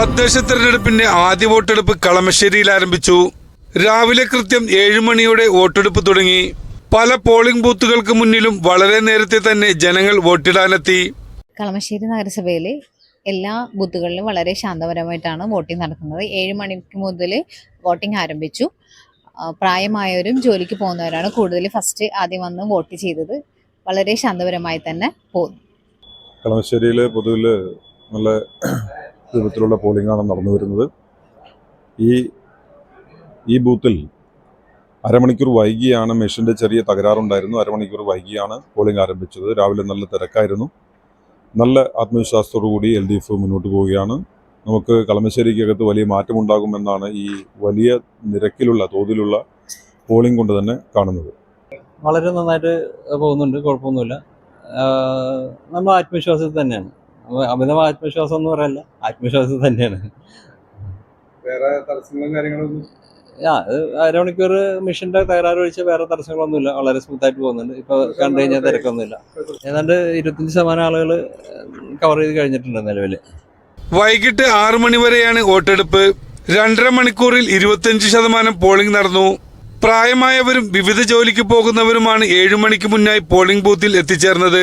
തദ്ദേശ തെരഞ്ഞെടുപ്പിന്റെ ആദ്യ വോട്ടെടുപ്പ് കളമശ്ശേരിയിൽ ആരംഭിച്ചു. രാവിലെ കൃത്യം ഏഴു മണിയോടെ വോട്ടെടുപ്പ് തുടങ്ങി. പല പോളിംഗ് ബൂത്തുകൾക്ക് മുന്നിലും വളരെ നേരത്തെ തന്നെ ജനങ്ങൾ വോട്ടിടാനെത്തി. കളമശ്ശേരി നഗരസഭയിൽ എല്ലാ ബൂത്തുകളിലും വളരെ ശാന്തപരമായിട്ടാണ് വോട്ടിംഗ് നടക്കുന്നത്. ഏഴ് മണിക്ക് മുതൽ വോട്ടിംഗ് ആരംഭിച്ചു. പ്രായമായവരും ജോലിക്ക് പോകുന്നവരാണ് കൂടുതൽ ഫസ്റ്റ് ആദ്യം വന്ന് വോട്ട് ചെയ്തത്. വളരെ ശാന്തപരമായി തന്നെ പോകുന്നു കളമശ്ശേരിയിൽ പൊതുവിൽ നല്ല രൂപത്തിലുള്ള പോളിംഗാണ് നടന്നു വരുന്നത്. ഈ ഈ ബൂത്തിൽ അരമണിക്കൂർ വൈകിയാണ് മെഷീന്റെ ചെറിയ തകരാറുണ്ടായിരുന്നു. അരമണിക്കൂർ വൈകിയാണ് പോളിംഗ് ആരംഭിച്ചത്. രാവിലെ നല്ല തിരക്കായിരുന്നു. നല്ല ആത്മവിശ്വാസത്തോടു കൂടി എൽ ഡി എഫ് മുന്നോട്ട് പോവുകയാണ്. നമുക്ക് കളമശ്ശേരിക്കകത്ത് വലിയ മാറ്റമുണ്ടാകുമെന്നാണ് ഈ വലിയ നിരക്കിലുള്ള തോതിലുള്ള പോളിംഗ് കൊണ്ട് തന്നെ കാണുന്നത്. വളരെ നന്നായിട്ട് പോകുന്നുണ്ട്. കുഴപ്പമൊന്നുമില്ല. നമ്മൾ ആത്മവിശ്വാസത്തിൽ തന്നെയാണ്. അമിതമായ ആത്മവിശ്വാസം എന്ന് പറയല്ല. ആത്മവിശ്വാസം തന്നെയാണ്. വേറെ തടസ്സങ്ങളും കാര്യങ്ങളൊന്നും? ആ അരമണിക്കൂർ മിഷന്റെ തകരാറ് ഒഴിച്ച് വേറെ തടസ്സങ്ങളൊന്നുമില്ല. വളരെ സ്മൂത്ത് ആയിട്ട് പോകുന്നുണ്ട്. ഇപ്പൊ കണ്ടു കഴിഞ്ഞാൽ തിരക്കൊന്നുമില്ല. ഏതാണ്ട് ഇരുപത്തഞ്ച് ശതമാനം ആളുകൾ കവർ ചെയ്ത് കഴിഞ്ഞിട്ടുണ്ട് നിലവിൽ വൈകിട്ട് ആറു മണി വരെയാണ് വോട്ടെടുപ്പ്. രണ്ടര മണിക്കൂറിൽ ഇരുപത്തിയഞ്ച് ശതമാനം പോളിംഗ് നടന്നു. പ്രായമായവരും വിവിധ ജോലിക്ക് പോകുന്നവരുമാണ് ഏഴു മണിക്ക് മുന്നായി പോളിംഗ് ബൂത്തിൽ എത്തിച്ചേർന്നത്.